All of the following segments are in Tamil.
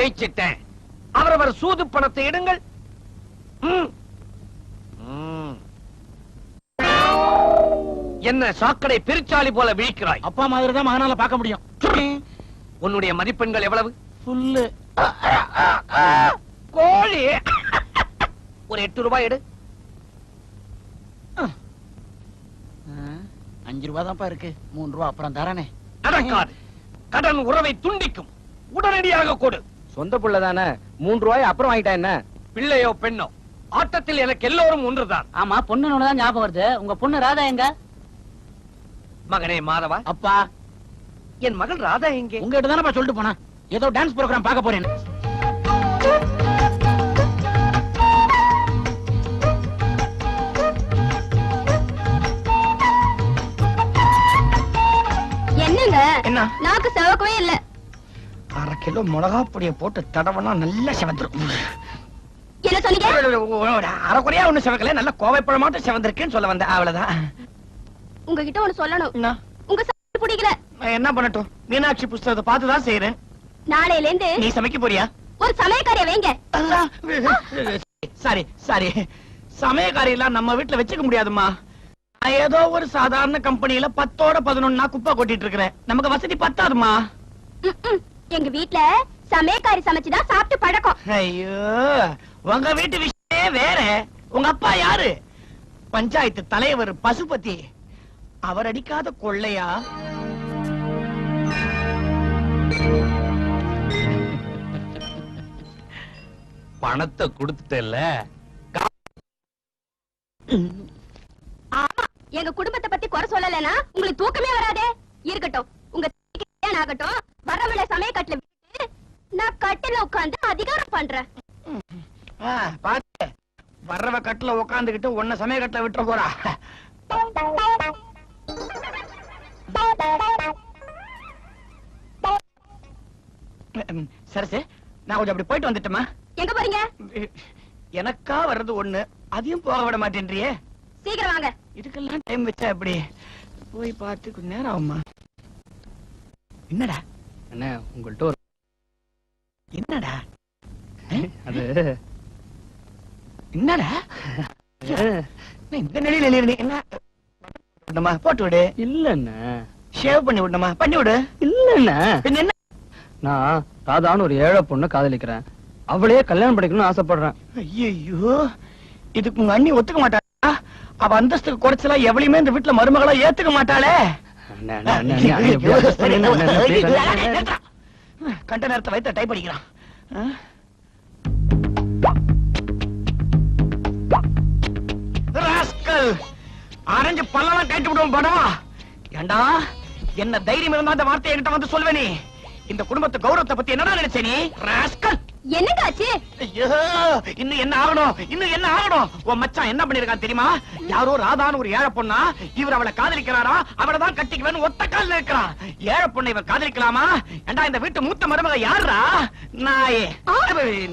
ஜெயிச்சிட்டேன். அவரவர் சூது பணத்தை. ம். என்ன சாக்கடை பெருச்சாளி போல விழிக்கிறாய்? அப்பா மாதிரி தான் மகனால பார்க்க முடியும். உன்னுடைய மதிப்பெண்கள் எவ்வளவு? ஃபுல்லு கோழி. ஒரு எட்டு ரூபாய் எடு. அஞ்சு ரூபா தான்ப்பா இருக்கு. மூணு ரூபா அப்புறம் தரானே. கடன் உறவை துண்டிக்கும். உடனடியாக கொடு. சொந்த புள்ள தானே? மூணு ரூபாய் அப்புறம் வாங்கிட்டா என்ன? பிள்ளையோ பெண்ணோ? ஆட்டத்தில் எனக்கு எல்லோரும் ஒன்றுதான். ஆமா பொண்ணு தான் ஞாபகம் வருது. உங்க பொண்ணு ராதா எங்க? மகனே மாதவா. அப்பா. என் மகள் ராதா எங்கே? உங்ககிட்ட தானப்பா சொல்லிட்டு போனா ஏதோ டான்ஸ் ப்ரோக்ராம் பார்க்க போறேன் என்னங்க? என்ன? நாக்கு செவக்கவே இல்ல. கிலோ மிளகா பொடியை போட்டு தடவனா நல்லா செவந்துரும். என்ன சொன்னீங்க அரை குறையா ஒண்ணு செவக்கல. நல்ல கோவைப்பழம் மட்டும் செவந்திருக்குன்னு சொல்ல வந்தேன். அவ்வளவுதான். உங்ககிட்ட ஒண்ணு சொல்லணும். உங்க பிடிக்கல. நான் என்ன பண்ணட்டும்? மீனாட்சி புஸ்தகத்தை பார்த்து தான் செய்யறேன் நாளையில இருந்து நீ சமைக்க போறியா? ஒரு சமயக்காரிய வைங்க. Sorry sorry. சமயக்காரி எல்லாம் நம்ம வீட்டுல வச்சுக்க முடியாதும்மா. நான் ஏதோ ஒரு சாதாரண கம்பெனில பத்தோட பதினொன்னா குப்பை கொட்டிட்டு இருக்கிறேன். நமக்கு வசதி பத்தாதுமா. எங்க வீட்ல சமயக்காரி சமைச்சுதான் சாப்பிட்டு பழக்கம். ஐயோ உங்க வீட்டு விஷயமே வேற. உங்க அப்பா யாரு? பஞ்சாயத்து தலைவர் பசுபதி. அவர் அடிக்காத கொள்ளையா? பணத்தை கொடுத்துட்டல ஆமா எங்க குடும்பத்தை பத்தி குறை சொல்லலைன்னா உங்களுக்கு தூக்கமே வராதே. இருக்கட்டும் உங்க ஆகட்டும். சமயக்கட்டுல விட்டுட்டு நான் கட்டில உட்கார்ந்து அதிகாரம் பண்றேன். பாத்து. வர்றவ கட்டுல உக்காந்துகிட்டு உன்ன சமய கட்டுல விட்டுற போறா. சரசு நான் கொஞ்சம் அப்படி போயிட்டு வந்துட்டேமா எங்க போறீங்க? எனக்கா வர்றது ஒண்ணு அதையும் போக விட மாட்டேன்றியே. சீக்கிரம் வாங்க. இதுக்கெல்லாம் டைம் வச்சா எப்படி? போய் பார்த்து கொஞ்ச நேரம் ஆகுமா என்னடா? என்ன உங்கள்ட்ட ஒரு என்னடா? அது என்னடா? என்ன இந்த நிலையில எழுதி என்ன? விடணுமா போட்டு விடு. இல்லண்ணே ஷேவ் பண்ணி விடணுமா? பண்ணி விடு. இல்லண்ணே என்ன? நான் ராதான்னு ஒரு ஏழை பொண்ணு காதலிக்கிறேன். அவளையே கல்யாணம் பண்ணிக்கணும்னு ஆசைப்படுறேன். ஐயோ இதுக்கு உங்க அண்ணி ஒத்துக்க மாட்டாளா? அவ அந்தஸ்துக்கு குறைச்சலா எவளையுமே இந்த வீட்டுல மருமகளா ஏத்துக்க மாட்டாளே. கண்ட நேரத்தை வைத்த டைப் அடிக்கிறான் அரைஞ்சு பல்லெல்லாம் கேட்டு விடுவோம் படவா ஏண்டா என்ன தைரியம் இருந்தா அந்த வார்த்தையை என்கிட்ட வந்து சொல்வேனே இந்த குடும்பத்து கௌரவத்தை பத்தி என்னடா நினைச்ச நீ? ராஸ்கல் என்னங்க ஆச்சு ஐயோ இன்னும் என்ன ஆகணும்? இன்னும் என்ன ஆகணும்? உன் மச்சான் என்ன பண்ணிருக்கான் தெரியுமா? யாரோ ராதான்னு ஒரு ஏழை பொண்ணா இவர் அவளை காதலிக்கிறாரா? அவளை தான் கட்டிக்குவேன்னு ஒத்த கால்ல இருக்கிறான். ஏழை பொண்ணை இவன் காதலிக்கலாமா? ஏண்டா இந்த வீட்டு மூத்த மருமக யாரா நாயே.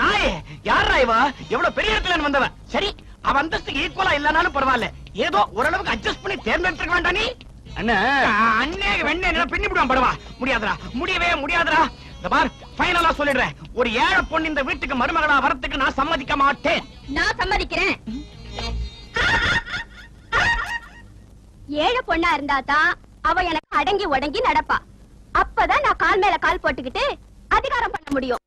நாயே. யாரா இவ? எவ்வளவு பெரிய இடத்துல வந்தவ? சரி அவ அந்தஸ்துக்கு ஈக்குவலா இல்லனாலும் பரவாயில்ல. ஏதோ ஓரளவுக்கு அட்ஜஸ்ட் பண்ணி தேர்ந்தெடுத்துக்க வேண்டாம் நீ. அண்ணே. அண்ணே வெண்ணே என்ன பின்னி விடுவான் படவா. முடியாதுடா. முடியவே முடியாதுடா. இந்த பார் ஃபைனலா சொல்லிடுறேன். ஒரு ஏழை பொண்ணு இந்த வீட்டுக்கு மருமகளா வரத்துக்கு நான் சம்மதிக்க மாட்டேன். நான் சம்மதிக்கிறேன். ஏழை பொண்ணா இருந்தா தான் அவ எனக்கு அடங்கி உடங்கி நடப்பா. அப்பதான் நான் கால் மேல கால் போட்டுக்கிட்டு அதிகாரம் பண்ண முடியும்.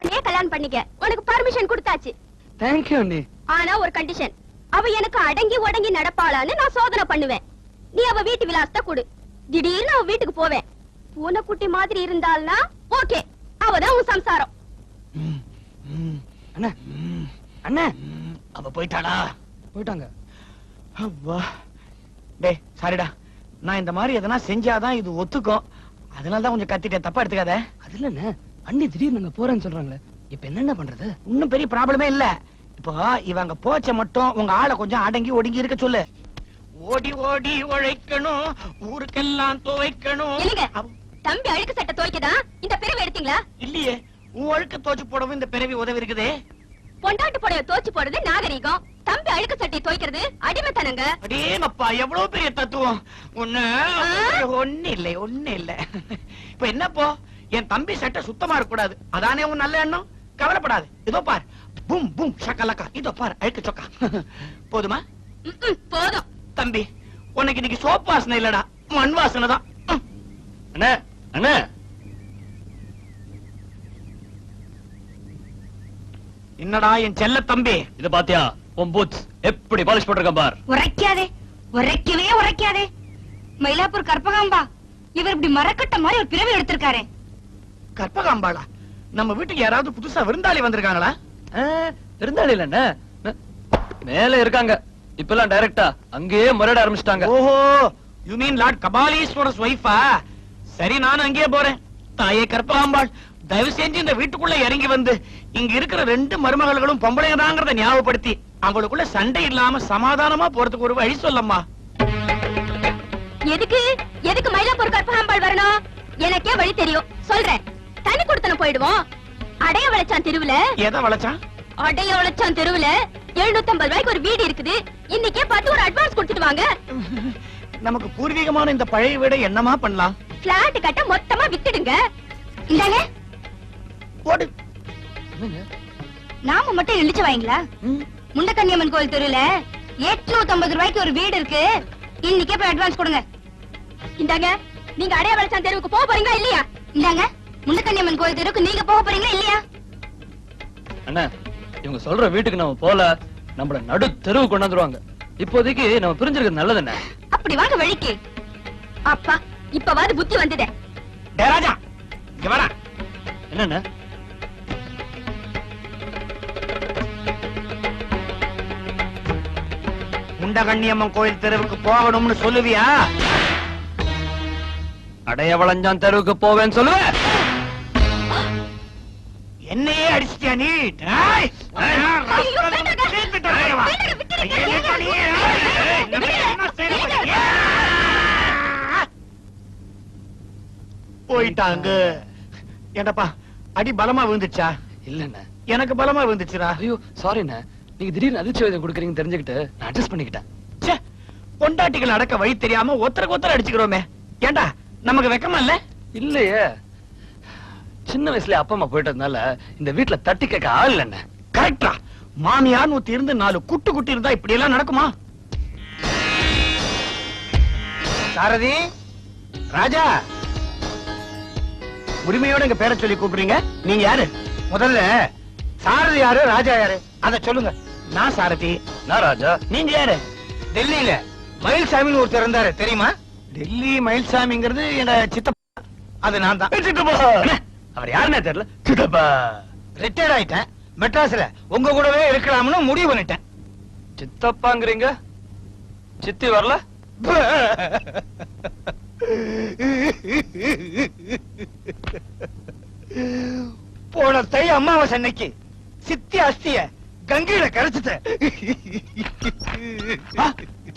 தம்பி, நீ அந்த பொண்ணையே கல்யாணம் பண்ணிக்க. உனக்கு பர்மிஷன் கொடுத்தாச்சு. அண்ணி. ஆனா ஒரு கண்டிஷன் அவ எனக்கு அடங்கி உடங்கி நடப்பாளான்னு நான் சோதனை பண்ணுவேன். நீ அவ வீட்டு விலாசத்தை கொடு. திடீர்னு அவ வீட்டுக்கு போவேன். பூனைக்குட்டி மாதிரி இருந்தாள்னா ஓகே அவதான் உன் சம்சாரம். அண்ணே அண்ணே அவ போயிட்டாளா போயிட்டாங்க. அப்பா டேய் சாரிடா நான் இந்த மாதிரி எதனா செஞ்சாதான் இது ஒத்துக்கும். அதனால தான் கொஞ்சம் கத்திட்டேன். தப்பா எடுத்துக்காத. அது இல்லண்ணே. அண்ணி திடீர்னு அங்க போறேன்னு சொல்றாங்களே. இப்ப என்னென்ன பண்றது? இன்னும் பெரிய ப்ராப்ளமே இல்ல. இப்போ இவங்க போச்ச மட்டும் உங்க ஆளை கொஞ்சம் அடங்கி ஒடுங்கி இருக்க சொல்லு. ஓடி ஓடி உழைக்கணும். ஊருக்கெல்லாம் துவைக்கணும். தம்பி அழுக்கு சட்டை துவைக்கதான் இந்த பிறவை எடுத்தீங்களா? இல்லையே உன் ஒழுக்க தோச்சு போடவும் இந்த பிறவி உதவி இருக்குதே பொண்டாட்டு புடவை தோச்சு போடுறது நாகரீகம். தம்பி அழுக்கு சட்டை துவைக்கிறது அடிமைத்தனங்க. அடேங்கப்பா எவ்வளவு பெரிய தத்துவம். ஒண்ணு ஒண்ணு இல்லை ஒண்ணு இல்ல. இப்ப என்னப்போ? என் தம்பி சட்டை சுத்தமா இருக்க கூடாது அதானே உன் நல்ல எண்ணம்? கவலைப்படாது. இதோ பார். பூம் பூம் ஷக்கலக்கா இதோ பார் அழுக்கு சொக்கா. போதுமா? போதும். தம்பி உனக்கு இன்னைக்கு சோப் வாசனை இல்லடா. மண் வாசனை தான். ம். அண்ணே. என்னடா என் செல்ல தம்பி? இத பாத்தியா உன் பூட்ஸ் எப்படி பாலிஷ் போட்டிருக்கேன் பார். உரைக்காதே உரைக்கவே உரைக்காதே. மயிலாப்பூர் கற்பகாம்பா இவர் இப்படி மரக்கட்ட மாதிரி ஒரு பிறவி எடுத்திருக்காரே. கற்பகாம்பாளா? நம்ம வீட்டுக்கு யாராவது புதுசா விருந்தாளி வந்திருக்காங்களா? இருந்தாலும் இல்ல மேல இருக்காங்க. இப்பெல்லாம் டைரக்டா அங்கேயே முறையிட ஆரம்பிச்சிட்டாங்க. ஓஹோ. யூ மீன் லார்ட் கபாலீஸ்வரஸ் ஒய்ஃபா சரி நான் அங்கேயே போறேன். தாயே கற்பகாம்பாள் தயவு செஞ்சு இந்த வீட்டுக்குள்ள இறங்கி வந்து இங்க இருக்கிற ரெண்டு மருமகள்களும் பொம்பளைங்கதாங்கிறத ஞாபகப்படுத்தி அவங்களுக்குள்ள சண்டை இல்லாம சமாதானமா போறதுக்கு ஒரு வழி சொல்லம்மா. எதுக்கு? எதுக்கு மயிலாப்பூர் கற்பகாம்பாள் வரணும்? எனக்கே வழி தெரியும். சொல்றேன். தனி கொடுத்தன போயிடுவோம். அடைய வளைச்சான் தெருவுல. எதை வளைச்சான்? அடைய வளைச்சான் தெருவுல. 750 ரூபாய்க்கு ஒரு வீடு இருக்குது. இன்னைக்கே பார்த்து ஒரு அட்வான்ஸ் கொடுத்துட்டு வாங்க. நமக்கு பூர்வீகமான இந்த பழைய வீடை என்னமா பண்ணலாம்? பிளாட் கட்ட மொத்தமா வித்துடுங்க. இந்தாங்க. போடு. நாம மட்டும் இழிச்சு வாங்களா முண்டக்கன்னியம்மன் கோயில் தெருவுல எட்நூத்தி ஐம்பது ரூபாய்க்கு ஒரு வீடு இருக்கு. இன்னைக்கே போய் அட்வான்ஸ் கொடுங்க. இந்தாங்க. நீங்க அடைய வளைச்சான் தெருவுக்கு போக போறீங்களா இல்லையா? இந்தாங்க. முண்டக்கன்னியம்மன் கோயில் தெருவுக்கு நீங்க போக போறீங்களா இல்லையா? அண்ணா இவங்க சொல்ற வீட்டுக்கு நம்ம போல நம்மள நடு தெருவு கொண்டாந்துருவாங்க இப்போதைக்கு நம்ம பிரிஞ்சிருக்கிறது நல்லது என்ன அப்படி வாங்க வழிக்கு. அப்பா இப்பவாது புத்தி வந்ததே. ராஜா இங்க வரா என்னண்ணே? முண்டகண்ணியம்மன் கோயில் தெருவுக்கு போகணும்னு சொல்லுவியா? அடைய வளைஞ்சான் தெருவுக்கு போவேன்னு சொல்லுவேன் என்னையே அடிச்சிட்டியா நீ? டேய்! ஐயோ, வேண்டாங்க. தீர்த்துட்டு வரவா? வேண்டாங்க, விட்டுடுங்க. ஐயோ, என்னடா நீ? ஏய், இந்த மாதிரி என்ன செய்யற பாத்தியா? போயிட்டாங்க. ஏண்டப்பா அடி பலமா விழுந்துச்சா இல்லண்ணே. எனக்கு பலமா விழுந்துச்சுடா. ஐயோ சாரிண்ணே நீங்க திடீர்னு அதிர்ச்சி வேதம் கொடுக்குறீங்கன்னு தெரிஞ்சுக்கிட்டு நான் அட்ஜஸ்ட் பண்ணிக்கிட்டேன். ச்சே பொண்டாட்டிகள் அடக்க வழி தெரியாம ஒருத்தருக்கு ஒருத்தர் அடிச்சுக்கிறோமே. ஏண்டா நமக்கு வெக்கமா இல்ல? இல்லையே. சின்ன வயசுல அப்பா அம்மா போயிட்டதுனால இந்த வீட்டுல தட்டி கேட்க ஆள் இல்லண்ணே. கரெக்டா மாமியார் நூத்தி இருந்து நாலு குட்டு குட்டி இருந்தா இப்படி எல்லாம் நடக்குமா? சாரதி ராஜா. உரிமையோட எங்க பேரை சொல்லி கூப்பிடுறீங்க? நீங்க யாரு? முதல்ல சாரதி யாரு ராஜா யாரு? அத சொல்லுங்க. நான் சாரதி. நான் ராஜா. நீங்க யாரு? டெல்லியில மயில்சாமின்னு ஒருத்தர் இருந்தாரு. தெரியுமா? டெல்லி மயில்சாமிங்கிறது என்ன சித்தப்பா. அது நான் தான். சித்தப்பா! அவர் யாருன்னே தெரியல. சித்தப்பா! ரிட்டையர்ட் ஆயிட்டேன். மெட்ராஸ்ல உங்க கூடவே இருக்கலாம்னு முடிவு பண்ணிட்டேன். சித்தப்பாங்கிறீங்க? சித்தி வரல? போன தை அமாவாசை அன்னைக்கு சித்தி அஸ்திய கங்கையில கரைச்சிட்ட.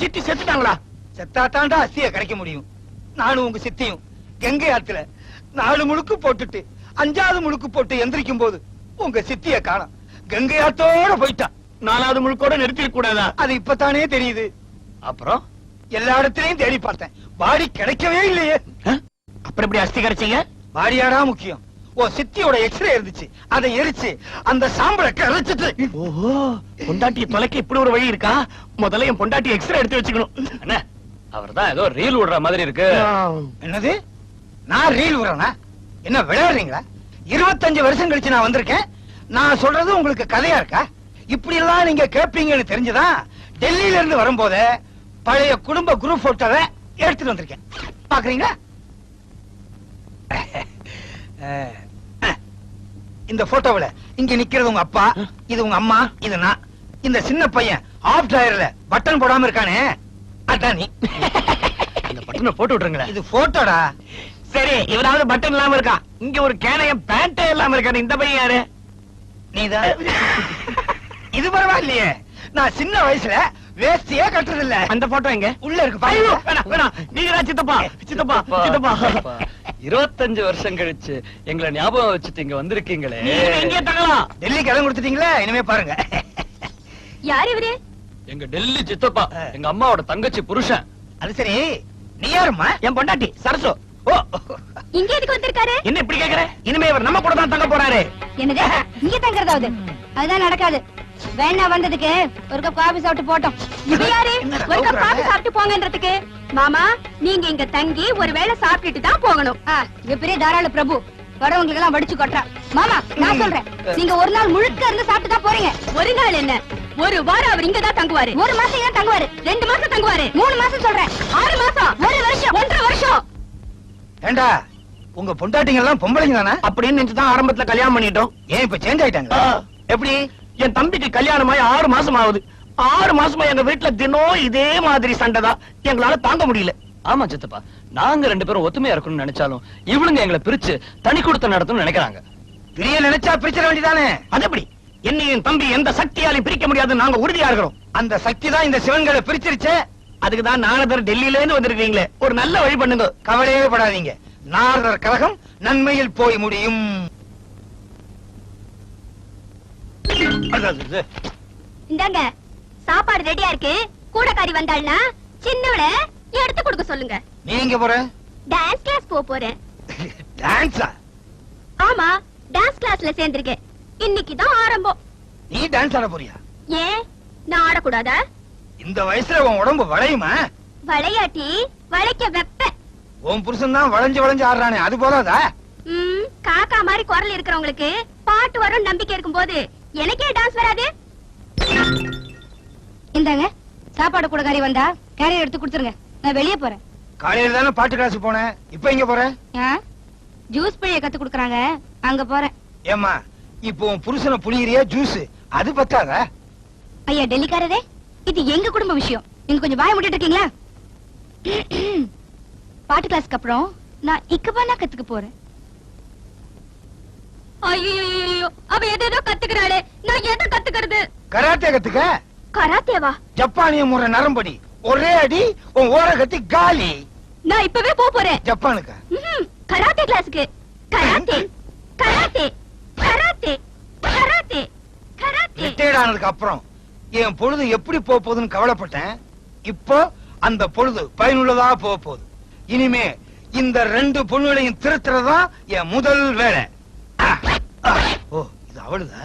சித்தி செத்துட்டாங்களா? செத்தாத்தாண்டா அஸ்திய கரைக்க முடியும். நானும் உங்க சித்தியும் கங்கை ஆத்துல நாலு முழுக்கு போட்டுட்டு அஞ்சாவது முழுக்கு போட்டு எந்திரிக்கும் போது உங்க சித்திய காணோம். கங்கை ஆத்தோட போயிட்டா. நாலாவது முழுக்கோட நிறுத்திட கூடாதா? அது இப்பதானே தெரியுது. அப்புறம்? எல்லா இடத்துலயும் தேடி பார்த்தேன். பாடி கிடைக்கவே இல்லையே. அப்புறம் எப்படி அஸ்தி கிடைச்சீங்க பாடியாடா முக்கியம். ஓ சித்தியோட எக்ஸ்ரே இருந்துச்சு. அதை எரிச்சு அந்த சாம்பலை கரைச்சிட்டு ஓஹோ பொண்டாட்டிய தொலைக்க இப்படி ஒரு வழி இருக்கா? முதல்ல என் பொண்டாட்டி எக்ஸ்ரே எடுத்து வச்சுக்கணும். அண்ணே அவர் தான் ஏதோ ரீல் விடுற மாதிரி இருக்கு. என்னது? நான் ரீல் விடுறேனா? என்ன விளையாடுறீங்களா? இருபத்தஞ்சு வருஷம் கழிச்சு நான் வந்திருக்கேன். நான் சொல்றது உங்களுக்கு கதையா இருக்கா? இப்படி எல்லாம் நீங்க கேட்பீங்கன்னு தெரிஞ்சுதான் டெல்லியில இருந்து வரும்போது பழைய குடும்ப குரூப் போட்டோவை எடுத்துட்டு வந்திருக்கேன். பாக்குறீங்களா. இந்த போட்டோவுல இங்க நிக்கிறது உங்க அப்பா இது உங்க அம்மா இது நான். இந்த சின்ன பையன் ஆஃப் டயர்ல பட்டன் போடாம இருக்கானே. அதான் நீ. அந்த பட்டனை போட்டு விட்டுருங்களேன். இது போட்டோடா சரி இவராவது பட்டன் இல்லாம இருக்கா? இங்க ஒரு கேனைய பேண்டே இல்லாம இருக்காரு இந்த பையன் யாரு? நீதான் இது பரவாயில்லையே. நான் சின்ன வயசுல வேஸ்டியே கட்டுறது இல்ல அந்த போட்டோ எங்க? உள்ள இருக்கு நீங்க சித்தப்பா சித்தப்பா. சித்தப்பா. இருபத்தஞ்சு வருஷம் கழிச்சு எங்களை ஞாபகம் வச்சுட்டு இங்க வந்திருக்கீங்களே. நீங்க எங்கே தங்கலாம். டெல்லி கடன் கொடுத்துட்டீங்களா? இனிமே பாருங்க. யார் இவரு? எங்க டெல்லி சித்தப்பா எங்க அம்மாவோட தங்கச்சி புருஷன். அது சரி. நீ யாரும்மா? என் பொண்டாட்டி சரசு. ஓ. இங்க எதுக்கு வந்திருக்காரு? என்ன இப்படி கேக்குற? இனிமே இவர் நம்ம கூட தான் தங்க போறாரு. என்னது? இங்க தங்குறதாவது? அதுதான் நடக்காது. வேணா வந்ததுக்கு ஒரு கப் காபி சாப்பிட்டு போட்டோம். இது யாரு? ஒரு கப்? காபி சாப்பிட்டு போங்கன்றதுக்கு. மாமா நீங்க இங்க தங்கி ஒருவேளை சாப்பிட்டுட்டு தான் போகணும். இவ பெரிய தாராள பிரபு. வரவங்களுக்கு எல்லாம் வடிச்சு கொட்டுறா. மாமா நான் சொல்றேன். நீங்க ஒரு நாள் முழுக்க இருந்து சாப்பிட்டு தான் போறீங்க. ஒரு நாள் என்ன? ஒரு வாரம் அவர் இங்க தான் தங்குவாரு. ஒரு மாசம் இங்க தங்குவாரு? ரெண்டு மாசம் தங்குவாரு. மூணு மாசம் சொல்றேன். ஆறு மாசம். ஒரு வருஷம். ஒன்றரை வருஷம். ஏண்டா உங்க பொண்டாட்டிங்க எல்லாம் பொம்பளைங்க தானே? அப்படின்னு நினைச்சு தான் ஆரம்பத்துல கல்யாணம் பண்ணிட்டோம். ஏன் இப்ப சேஞ்ச் ஆயிட்டாங்க? எப்படி? என் தம்பிக்கு கல்யாணமாயி ஆறு மாசம் ஆகுது ஆறு மாசமா எங்க வீட்டுல தினம் இதே மாதிரி சண்டை தான் எங்களால தாங்க முடியல. ஆமா சித்தப்பா நாங்க ரெண்டு பேரும் ஒத்துமையா இருக்கணும்னு நினைச்சாலும் இவளுங்க எங்களை பிரிச்சு தனி கொடுத்த நடத்தணும்னு நினைக்கிறாங்க. பிரிய நினைச்சா பிரிச்சிட வேண்டியதானே? அது எப்படி? என்ன என் தம்பி எந்த சக்தியாலையும் பிரிக்க முடியாதுன்னு நாங்க உறுதியா இருக்கிறோம். அந்த சக்தி தான் இந்த சிவன்களை பிரிச்சிருச்சே. அதுக்கு தான் நானதர் டெல்லியில இருந்து வந்திருக்கீங்களே. ஒரு நல்ல வழி பண்ணுங்க. கவலையே படாதீங்க. நாரதர் கழகம் நன்மையில் போய் முடியும் அது, அது, அது. இந்தாங்க சாப்பாடு ரெடியா இருக்கு. கூடக்காரி வந்தாள்னா சின்னவள எடுத்து கொடுக்க சொல்லுங்க. நீ எங்க போற? டான்ஸ் கிளாஸ் போக போறேன். டான்ஸா ஆமா டான்ஸ் கிளாஸ்ல சேர்ந்திருக்கேன். இன்னைக்கு தான் ஆரம்பம். நீ டான்ஸ் ஆட போறியா? ஏன்? நான் ஆடக்கூடாதா? இந்த வயசுல உன் உடம்பு வளையுமா? விளையாட்டி வளைக்க வெப்ப உன் புருஷன் தான் வளைஞ்சு வளைஞ்சு ஆடுறானே அது போதாதா? காக்கா மாதிரி குரல் இருக்கிறவங்களுக்கு பாட்டு வரும் நம்பிக்கை இருக்கும்போது எனக்கே டான்ஸ் வராது. இந்தாங்க சாப்பாடு கூடக்காரி வந்தா கேரியர் எடுத்து கொடுத்துருங்க. நான் வெளியே போறேன். காலையில தானே பாட்டு கிளாஸ் போனேன். இப்ப எங்க போற? ஆ? ஜூஸ் பிழைய கத்து கொடுக்கறாங்க. அங்க போறேன். ஏமா இப்போ உன் புருஷனை புளியறியா ஜூஸ் அது பத்தாதா? ஐயா டெல்லிக்காரரே? இது எங்க குடும்ப விஷயம்? நீங்க கொஞ்சம் வாய முடிட்டு இருக்கீங்களா? பாட்டு கிளாஸ்க்கு அப்புறம் நான் இக்கபானா கத்துக்க போறேன். ஐயோ அவ எதேதோ கத்துக்கிறாளே. நான் எதை கத்துக்கிறது? கராத்தே கத்துக்க? கராத்தேவா? ஜப்பானிய முறை நரம்படி. ஒரே அடி உன் ஓர கத்தி காலி. நான் இப்பவே போக போறேன். ஜப்பானுக்கு? ம்ஹும். கராத்தே கிளாஸுக்கு. Karate karate karate karate karate. Retired ஆனதுக்கு அப்புறம் என் பொழுது எப்படி போக போகுதுன்னு கவலைப்பட்டேன். இப்போ அந்த பொழுது பயனுள்ளதா போக போகுது. இனிமே இந்த ரெண்டு பொண்ணுகளையும் திருத்துறதா என் முதல் வேலை. ஓ இது அவளுதா?